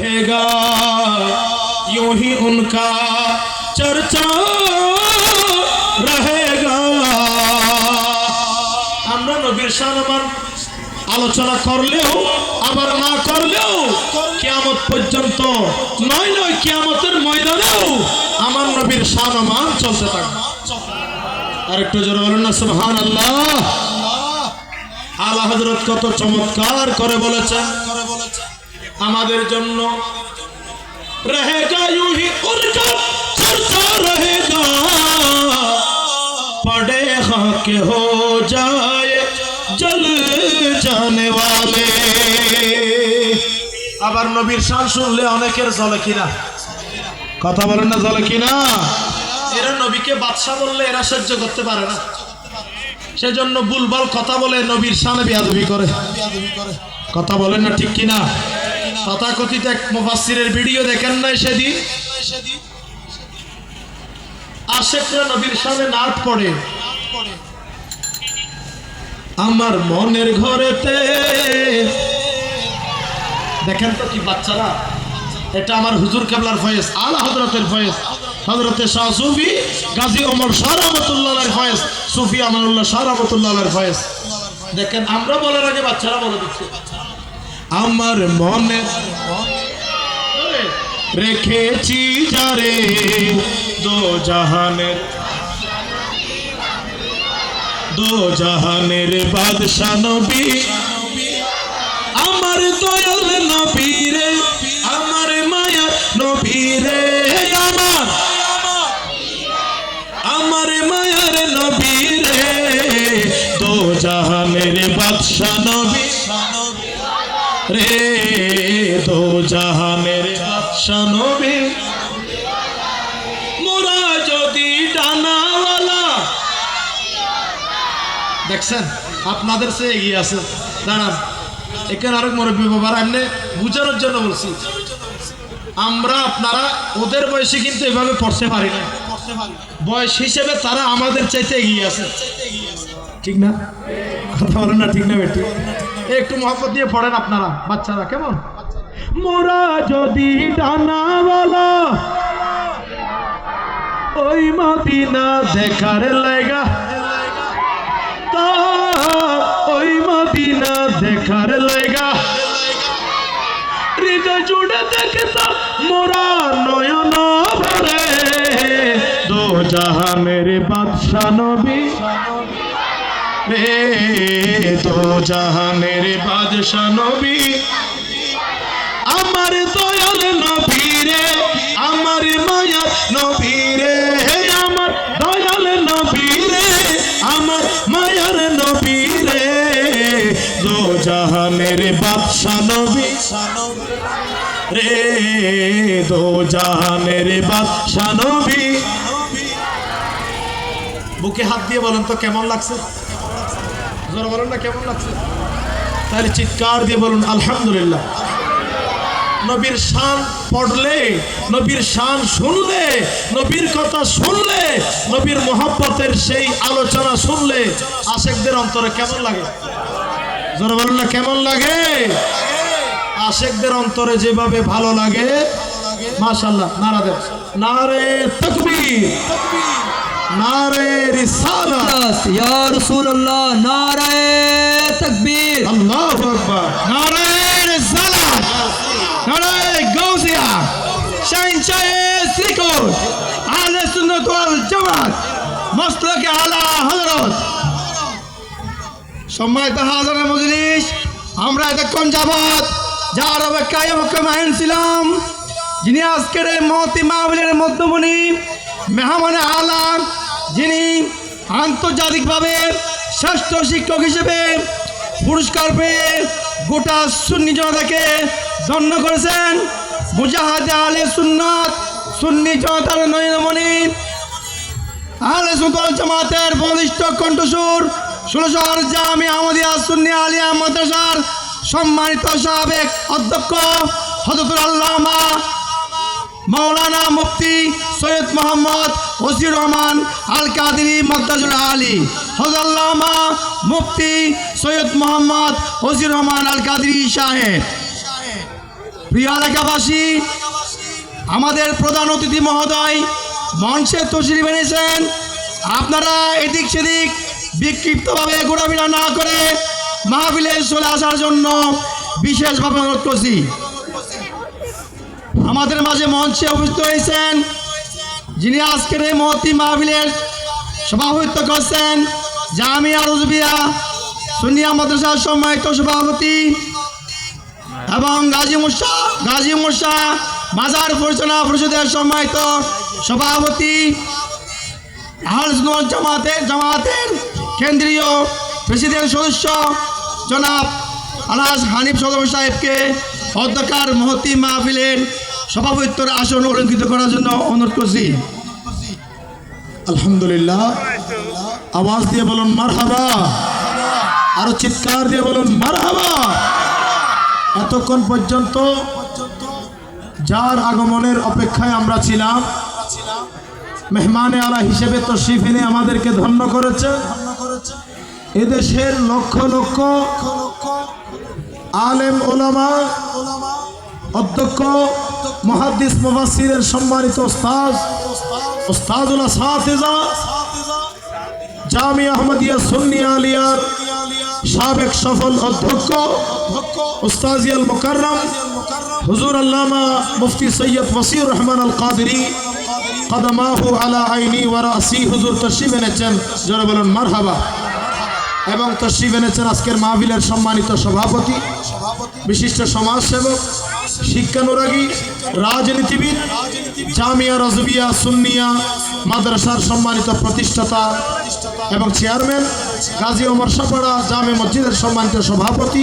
रहेगा यूं ही उनका चर्चा रहेगा আমরা নবীর সালমান আলোচনা করলেও আবার না করলেও কিয়ামত পর্যন্ত নয় নয় কিয়ামতের ময়দানেও আমার নবীর সালমান চলতে থাকবে আর একটু জোরে বলুন না সুবহান আল্লাহ আল্লাহ হজরত কত চমৎকার করে বলেছেন আমাদের জন্য। কে হো যায় জল আবার নবীর শান শুনলে অনেকের জলে কিনা। কথা বলেন না জলে কিনা? এরা নবীকে বাদশাহ বললে এরা সহ্য করতে পারে না। সেজন্য বুলবাল কথা বলে নবীর সানে বিয়াদবি করে। কথা বলেন না ঠিক কিনা? তথাকথিত এক মুফাসসিরের ভিডিও দেখেন নাই সেদিন? আশেকরা নবীর সামনে নাট পড়ে। আমার মনের ঘরেতে। দেখেন তো কি বাচ্চারা। এটা আমার হুজুর কেবলার ফয়েজ, আলা হজরতের ফয়েজ। হজরতে শাহ সুফি, গাজী ওমর শাহ রহমতুল্লাহের ফয়েজ, সুফি আমানুল্লাহ শাহ রহমতুল্লাহের ফয়েজ। দেখেন, আমরা বলার আগে বাচ্চারা বলে দিচ্ছে। আমার মনে রেখেছি যারে দো জাহানের দো জাহানের বাদশা নবী আমার দয়াল নবী। রে দো জাহানের নবী। মোরা যদি ডানাওয়ালা। দেখছেন? আপনাদের সে এগিয়ে আছে। দাঁড়ান। এখানে আরেক মুরব্বী বাবার এমনি বুঝানোর জন্য বলছি। আমরা আপনারা ওদের বয়সে কিন্তু এভাবে পড়তে পারি না। বয়স হিসেবে তারা আমাদের চাইতে এগিয়ে আছে। ঠিক না? কথা বলেন না, ঠিক না বেটি? একটু মহব্বত দিয়ে পড়েন আপনারা, বাচ্চারা, কেমন? মোরা যদি ডানাওয়ালা, ওই মদিনা দেখার লেগা তা ওই মদিনা দেখার লেগা হৃদয় জুড়ে দেখতাম মোরা নয়ন ভরে। দো জাহানের বাদশা নবী। রে দো জাহানের বাদশা নবী। আমার দয়াল নবী রে, আমার মায়া নবী রে। আমার দয়াল নবী রে, আমার মায়ার নবী রে। দো জাহানের বাদশা নবী। রে দো জাহানের বাদশা নবী। বুকে হাত দিয়ে বলেন তো, কেমন লাগছে? জোরে না, কেমন লাগছে? তাহলে চিৎকার দিয়ে বলুন, আলহামদুলিল্লাহ। নবীর শান পড়লে, নবীর শান শুনলে, নবীর কথা শুনলে, নবীর মোহাব্বতের সেই আলোচনা শুনলে আশেকদের অন্তরে কেমন লাগে? জোরে বলুন না, কেমন লাগে? আশেকদের অন্তরে যেভাবে ভালো লাগে মাশাল্লাহ নারা দেব নারে তকবীর। নারে রিসালা। ইয়া রাসূলুল্লাহ নারায়ে তাকবীর। আল্লাহু আকবার। নারে রিসালাত নারায়ে গাউসিয়া। শাইন শ্রীকোট। আহলে সুন্নাত ওয়াল জামাত। মাসলাকে আলা হযরত। সম্মানিত হাজারের মজলিস আমরা এতক্ষণ যাবৎ যার অপেক্ষায় মুখ্যমান ছিলাম যিনি আজকের এই মহতি মাহবিলের মধ্যমণি মেহমানে যিনি আন্তর্জাতিকভাবে শ্রেষ্ঠ শিক্ষক হিসেবে পুরস্কার পেয়ে গোটা সুন্নি জনতাকে ধন্য করেছেন। মুজাহাদে আলে সুন্নাত, সুন্নি জনতার নয়নমণি আহলে সুন্দর জামাতের বলিষ্ঠ কণ্ঠসুর ষোলশহর জামি আহমদিয়া সুন্নি আলিয়া মাদ্রাসার সম্মানিত সাবেক অধ্যক্ষ হজরতুল আল্লামা মাওলানা মুফতি সৈয়দ মোহাম্মদ ওসির রহমান আল কাদিনী মদ্দাজুল আলী হজরুল্লামা মুফতি সৈয়দ মোহাম্মদ ওসির রহমান আল কাদিনী সাহেব। প্রিয় এলাকাবাসী, আমাদের প্রধান অতিথি মহোদয় মঞ্চে তসরি এনেছেন। আপনারা এদিক সেদিক বিক্ষিপ্তভাবে ঘোরাফেরা না করে মাহফিলে চলে আসার জন্য বিশেষভাবে অনুরোধ করছি। আমাদের মাঝে মঞ্চে উপস্থিত হয়েছেন যিনি আজকের এই মহতি মাহফিলের সভাপতিত্ব করছেন জামিয়া রুজবিয়া, সুনিয়া মাদ্রাসার সম্মানিত সভাপতি এবং গাজী মুসা গাজী মুসা মাজার পরিচালনা পরিষদের সম্মানিত সভাপতি জামাতের জামাতের কেন্দ্রীয় প্রেসিডেন্ট সদস্য জনাব আলাস হানিফ সদর সাহেবকে অধ্যকার মহতি মাহফিলের সভাপতিত্বর আসন অলঙ্কিত করার জন্য অনুরোধ করছি। আলহামদুলিল্লাহ। আওয়াজ দিয়ে বলুন, মারহাবা। আরও চিৎকার দিয়ে বলুন মার মারহাবা। এতক্ষণ পর্যন্ত যার আগমনের অপেক্ষায় আমরা ছিলাম, মেহমানে আলা হিসেবে তো এনে আমাদেরকে ধন্য করেছে। এদেশের লক্ষ লক্ষ আলেম ওলামা, অধ্যক্ষ মহাদ্দিস মুফাসসিরের সম্মানিত ওস্তাদ ওস্তাদুল সাতেজা জামি আহমদিয়া সুন্নি আলিয়ার সাবেক সফল অধ্যক্ষ উস্তাজিয়াল মুকাররম, হুজুর আল্লামা মুফতি সৈয়দ ওসির রহমান আল কাদরি, কদমাহু আলা আইনি ওয়ারাসি হুজুর তশরিফ এনেছেন যারা বলুন, মারহাবা। এবং তশ্রিফ এনেছেন আজকের মাহবিলের সম্মানিত সভাপতি, বিশিষ্ট সমাজসেবক, শিক্ষানুরাগী, রাজনীতিবিদ, জামিয়া রজবিয়া সুন্নিয়া, মাদ্রাসার সম্মানিত প্রতিষ্ঠাতা এবং চেয়ারম্যান, গাজী ওমর সাপাড়া জামে মসজিদের সম্মানিত সভাপতি।